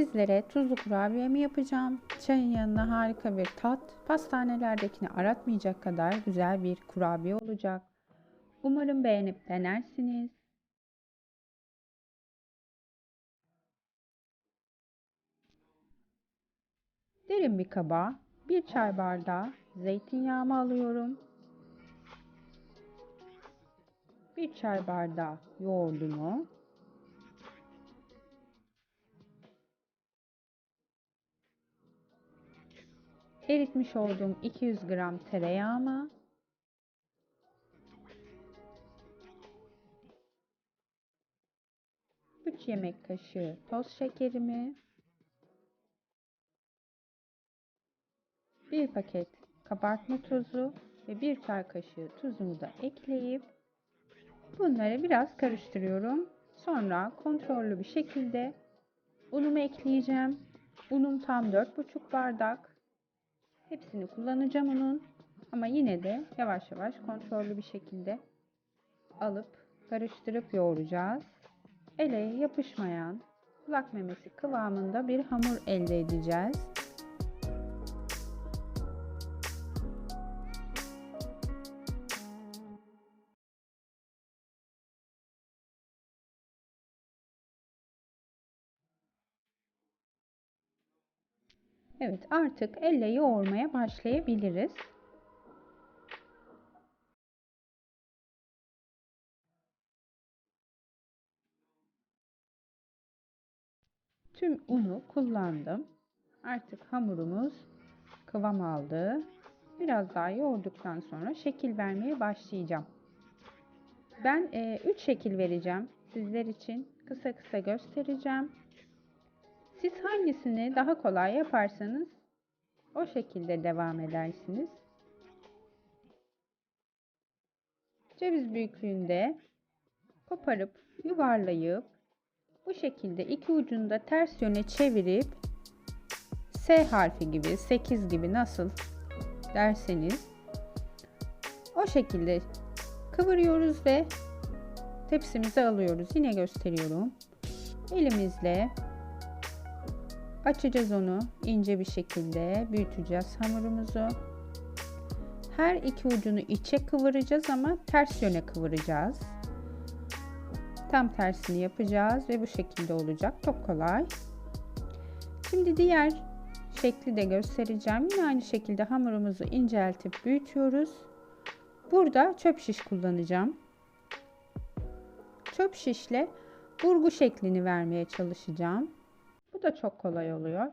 sizlere tuzlu kurabiyemi yapacağım. Çayın yanına harika bir tat, pastanelerdekini aratmayacak kadar güzel bir kurabiye olacak. Umarım beğenip denersiniz. Derin bir kaba bir çay bardağı zeytinyağımı alıyorum. Bir çay bardağı yoğurdumu, eritmiş olduğum 200 gram tereyağımı, üç yemek kaşığı toz şekerimi, bir paket kabartma tozu ve bir çay kaşığı tuzumu da ekleyip bunları biraz karıştırıyorum. Sonra kontrollü bir şekilde unumu ekleyeceğim. Unum tam 4,5 bardak. Hepsini kullanacağım unun. Ama yine de yavaş yavaş kontrollü bir şekilde alıp karıştırıp yoğuracağız. Ele yapışmayan kulak memesi kıvamında bir hamur elde edeceğiz. Evet artık elle yoğurmaya başlayabiliriz. Tüm unu kullandım. Artık hamurumuz kıvam aldı. Biraz daha yoğurduktan sonra şekil vermeye başlayacağım. Ben 3 e, şekil vereceğim sizler için. Kısa kısa göstereceğim. Siz hangisini daha kolay yaparsanız o şekilde devam edersiniz. Ceviz büyüklüğünde koparıp yuvarlayıp bu şekilde iki ucunu da ters yöne çevirip S harfi gibi 8 gibi nasıl derseniz o şekilde kıvırıyoruz ve tepsimize alıyoruz. Yine gösteriyorum. Elimizle Açacağız onu ince bir şekilde büyüteceğiz hamurumuzu. Her iki ucunu içe kıvıracağız ama ters yöne kıvıracağız. Tam tersini yapacağız ve bu şekilde olacak. Çok kolay. Şimdi diğer şekli de göstereceğim. Yine aynı şekilde hamurumuzu inceltip büyütüyoruz. Burada çöp şiş kullanacağım. Çöp şişle burgu şeklini vermeye çalışacağım. Bu da çok kolay oluyor.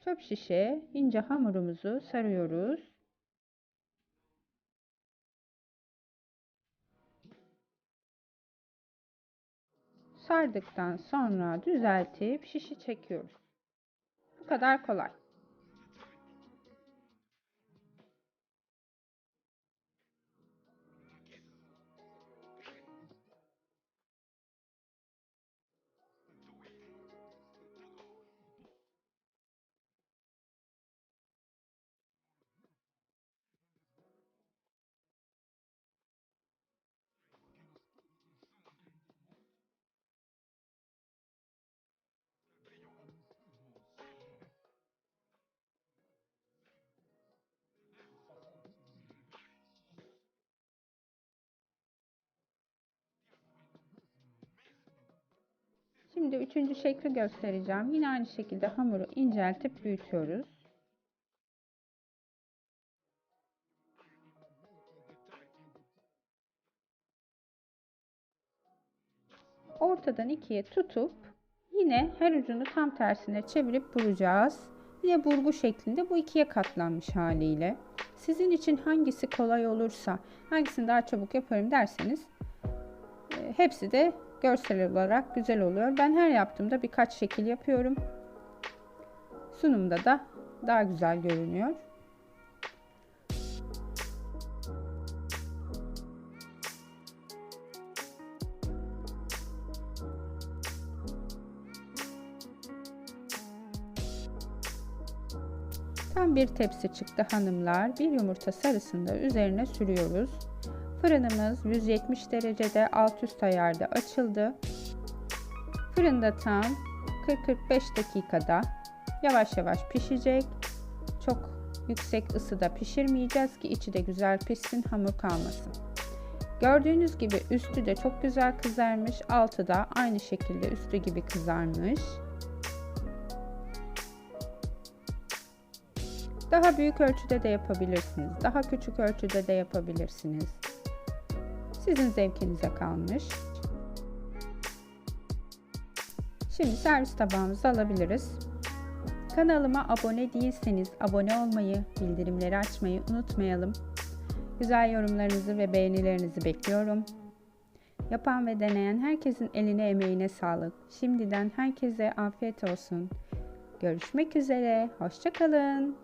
Çöp şişe ince hamurumuzu sarıyoruz. Sardıktan sonra düzeltip şişi çekiyoruz. Bu kadar kolay. Şimdi üçüncü şekli göstereceğim. Yine aynı şekilde hamuru inceltip büyütüyoruz. Ortadan ikiye tutup yine her ucunu tam tersine çevirip vuracağız. Yine burgu şeklinde bu ikiye katlanmış haliyle. Sizin için hangisi kolay olursa, hangisini daha çabuk yaparım derseniz e, hepsi de görsel olarak güzel oluyor. Ben her yaptığımda birkaç şekil yapıyorum. Sunumda da daha güzel görünüyor. Tam bir tepsi çıktı hanımlar. Bir yumurta sarısını da üzerine sürüyoruz. Fırınımız 170 derecede alt üst ayarda açıldı. Fırında tam 40-45 dakikada yavaş yavaş pişecek. Çok yüksek ısıda pişirmeyeceğiz ki içi de güzel pişsin, hamur kalmasın. Gördüğünüz gibi üstü de çok güzel kızarmış, altı da aynı şekilde üstü gibi kızarmış. Daha büyük ölçüde de yapabilirsiniz. Daha küçük ölçüde de yapabilirsiniz. Sizin zevkinize kalmış. Şimdi servis tabağımızı alabiliriz. Kanalıma abone değilseniz abone olmayı, bildirimleri açmayı unutmayalım. Güzel yorumlarınızı ve beğenilerinizi bekliyorum. Yapan ve deneyen herkesin eline emeğine sağlık. Şimdiden herkese afiyet olsun. Görüşmek üzere, hoşçakalın.